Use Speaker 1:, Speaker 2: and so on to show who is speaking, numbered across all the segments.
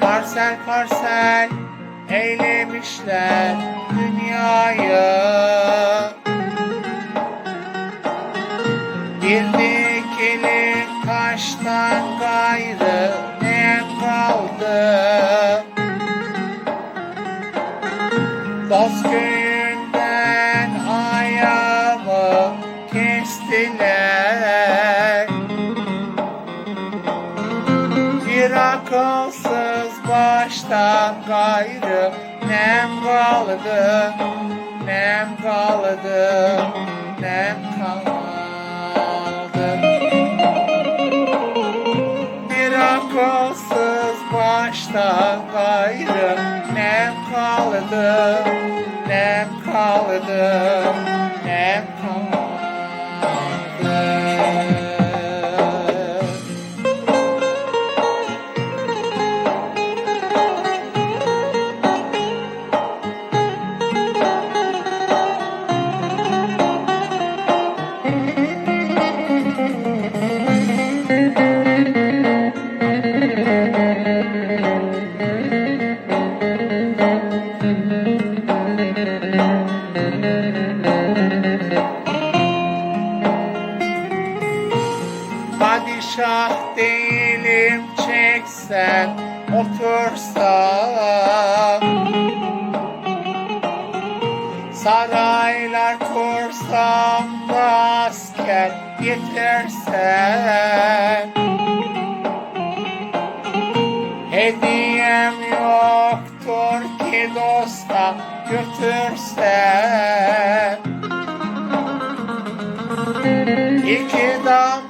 Speaker 1: Parsel parsel eylemişler dünyayı. Bir dikili taştan gayrı ne kaldı? Dost köy kestiler Bir akılsız baştan gayrı nem kaldı Nem kaldı Nem kaldı. Bir akılsız baştan gayrı Nem kaldı Padişah değilim çeksen otursam. Saraylar kursam da asker getirsen Hediyem yoktur ki dosta götürsen. İki damla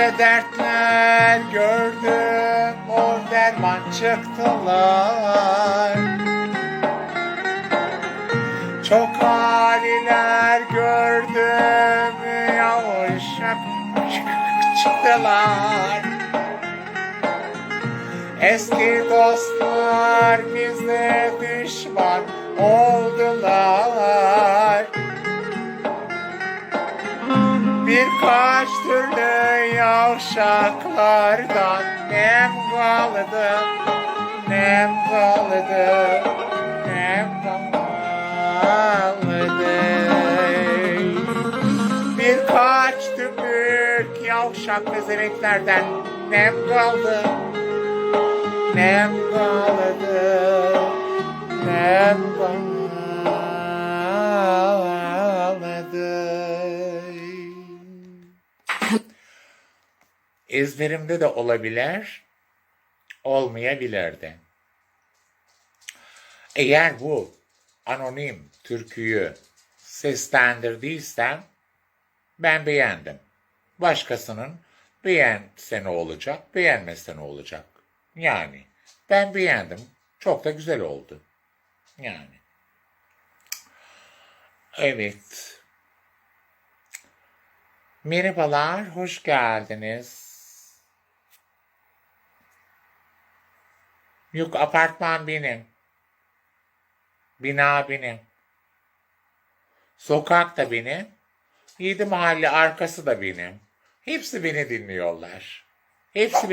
Speaker 1: Nice dertler gördüm, o derman çıktılar. Çok haliler gördüm, yavuşak çıktılar. Eski dostlar bize düşman oldular. Birkaç türlü yavşaklardan nem kaldı, nem kaldı, nem kaldı. Birkaç tümük yavşak pezevenklerden nem kaldı, nem kaldı, İzlerimde de olabilir, olmayabilir de. Eğer bu anonim türküyü seslendirdiysem ben beğendim. Başkasının beğense ne olacak, beğenmese ne olacak? Yani ben beğendim. Çok da güzel oldu. Yani. Evet. Merhabalar, hoş geldiniz. Yok apartman benim. Bina benim. Sokak da benim. Yedi mahalle arkası da benim. Hepsi beni dinliyorlar. Hepsi